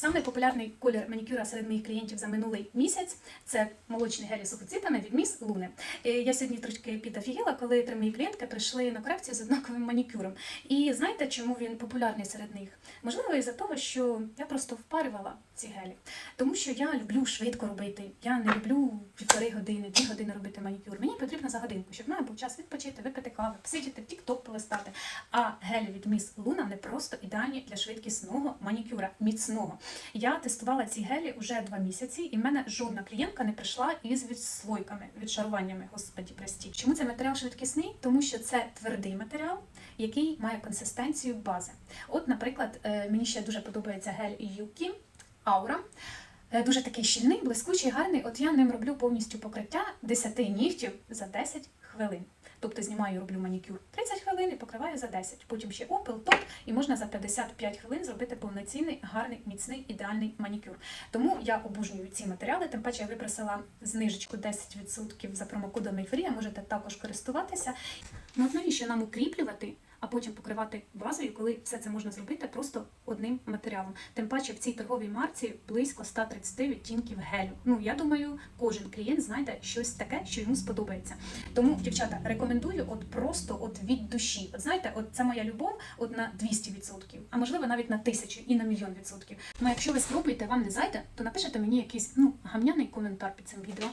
Самий популярний колір манікюра серед моїх клієнтів за минулий місяць це молочний гель з сухоцитами від міс Луни. Я сьогодні трошки підофігіла, коли три мої клієнтки прийшли на корекцію з однаковим манікюром. І знаєте, чому він популярний серед них? Можливо, із-за того, що я просто впарювала ці гелі. Тому що я люблю швидко робити. Я не люблю півтори години, дві години робити манікюр. Мені потрібно за годинку, щоб в мене був час відпочити, випити кави, посидіти, тік-ток полистати. А гелі від міс Луна не просто ідеальні для швидкісного манікюра, міцного. Я тестувала ці гелі вже два місяці, і в мене жодна клієнтка не прийшла із відслойками, відшаруваннями. Господі, простіть. Чому цей матеріал швидкісний? Тому що це твердий матеріал, який має консистенцію бази. От, наприклад, е, мені ще дуже подобається гель Юкі Аура. Е, Дуже такий щільний, блискучий, гарний. От я ним роблю повністю покриття 10 нігтів за 10 хвилин. Тобто знімаю, роблю манікюр 30 хвилин і покриваю за 10. Потім ще опил, топ, і можна за 55 хвилин зробити повноцінний, гарний, міцний, ідеальний манікюр. Тому я обожнюю ці матеріали. Тим паче я випросила знижечку 10% за промокодом Ейфорія. Можете також користуватися. Ну навіщо нам укріплювати? А потім покривати базою, коли все це можна зробити просто одним матеріалом. Тим паче в цій торговій марці близько 130 відтінків гелю. Ну я думаю, кожен клієнт знайде щось таке, що йому сподобається. Тому, дівчата, рекомендую от просто от від душі. От знаєте, от це моя любов от на 200%, а можливо навіть на тисячу і на мільйон відсотків. Ну якщо ви спробуєте, вам не зайде, то напишете мені якийсь ну гамняний коментар під цим відео.